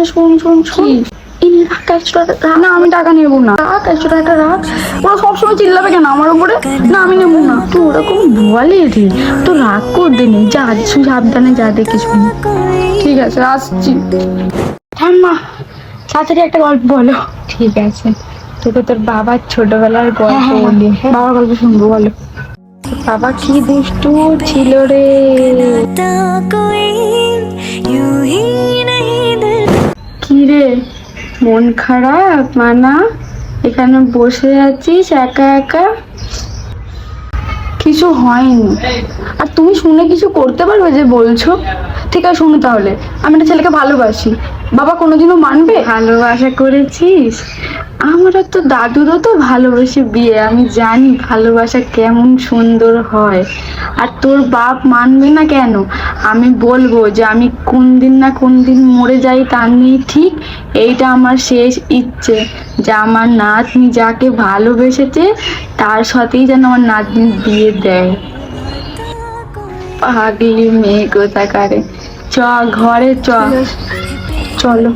না শোন শোন শোন। এই রাখ একশো রাখ। না আমি টাকা নেব না। রাখ একশো টাকা রাখ। ওরা সবসময় চিল্লাবে কেন আমার উপরে? না আমি নেব না। তুই ওরকম বলে রে। তো রাগ করতে নেই যা তুই সাবধানে যা দেখে শুনি ঠিক আছে আসছি। ঠাম্মা তাড়াতাড়ি একটা গল্প বলো। ঠিক আছে। তোকে তোর বাবার ছোটবেলার গল্প বলি হ্যাঁ? বাবার গল্প শুনব বলো। বাবা কি দুষ্টু ছিল রে? মন খারাপ, মানা? এখানে বসে আছিস, একা একা? কিছু হয়নি। আর তুমি শুনে কিছু করতে পারবে যে বলছো? ঠিক আছে, শুনো তাহলে। আমি একটা ছেলেকে ভালোবাসি। বাবা কোনোদিনও মানবে? ভালোবাসা করেছিস? আমরা তো দাদুরও তো ভালোবেসে বিয়ে। আমি জানি ভালোবাসা কেমন সুন্দর হয়। আর তোর বাপ মানবে না কেন? আমি বলব যে আমি কোন দিন না কোন দিন মরে যাই তার নেই ঠিক। এইটা আমার শেষ ইচ্ছে। যে আমার নাতনি যাকে ভালোবেসেছে, তার সাথেই যেন আমার নাতনির বিয়ে দেয়। পাগলি মেয়ে কোথাকারে চ ঘরে চ। চলো।